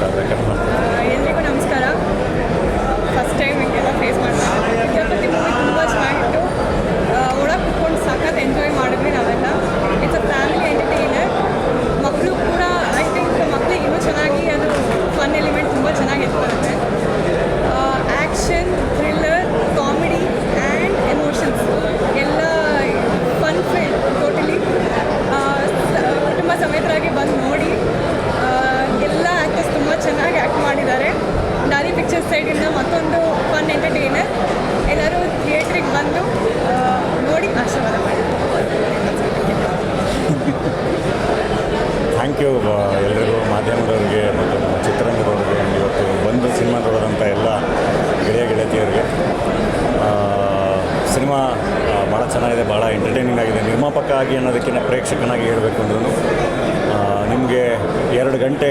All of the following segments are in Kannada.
பண்ணுறாரு ಥ್ಯಾಂಕ್ ಯು ಎಲ್ಲರಿಗೂ ಮಾಧ್ಯಮದವರಿಗೆ ಮತ್ತು ನಮ್ಮ ಚಿತ್ರರಂಗದವ್ರಿಗೆ. ಇವತ್ತು ಬಂದು ಸಿನಿಮಾ ನೋಡೋದಂಥ ಎಲ್ಲ ಗೆಳೆಯ ಗೆಳತಿಯರಿಗೆ ಸಿನಿಮಾ ಭಾಳ ಚೆನ್ನಾಗಿದೆ ಭಾಳ ಎಂಟರ್ಟೈನಿಂಗ್ ಆಗಿದೆ. ನಿರ್ಮಾಪಕ ಆಗಿ ಅನ್ನೋದಕ್ಕಿಂತ ಪ್ರೇಕ್ಷಕನಾಗಿ ಹೇಳಬೇಕು ಅಂದ್ರೂ ನಿಮಗೆ ಎರಡು ಗಂಟೆ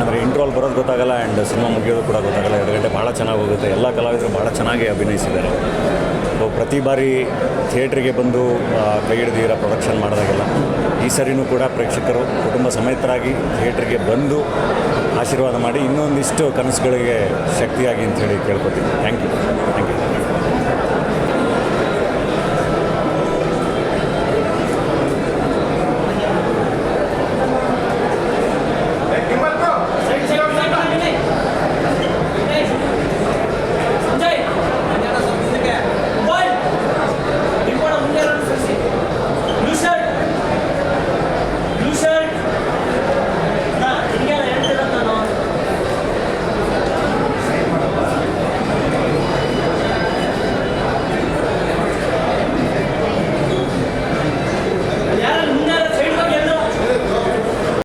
ಅಂದರೆ ಇಂಟ್ರೋಲ್ ಬರೋದು ಗೊತ್ತಾಗಲ್ಲ ಆ್ಯಂಡ್ ಸಿನಿಮಾ ಮುಗಿಯೋದು ಕೂಡ ಗೊತ್ತಾಗಲ್ಲ. ಎರಡು ಗಂಟೆ ಭಾಳ ಚೆನ್ನಾಗಿ ಹೋಗುತ್ತೆ. ಎಲ್ಲ ಕಲಾವಿದರು ಭಾಳ ಚೆನ್ನಾಗಿ ಅಭಿನಯಿಸಿದ್ದಾರೆ. ಸೊ ಪ್ರತಿ ಬಾರಿ ಥಿಯೇಟ್ರಿಗೆ ಬಂದು ಕೈ ಹಿಡಿದಿರ ಪ್ರೊಡಕ್ಷನ್ ಮಾಡಿದಾಗೆಲ್ಲ. ಈ ಸರಿನೂ ಕೂಡ ಪ್ರೇಕ್ಷಕರು ಕುಟುಂಬ ಸಮೇತರಾಗಿ ಥಿಯೇಟ್ರಿಗೆ ಬಂದು ಆಶೀರ್ವಾದ ಮಾಡಿ ಇನ್ನೊಂದಿಷ್ಟು ಕನಸುಗಳಿಗೆ ಶಕ್ತಿಯಾಗಿ ಅಂತ ಹೇಳಿ ಕೇಳ್ಕೊತೀನಿ ಥ್ಯಾಂಕ್ ಯು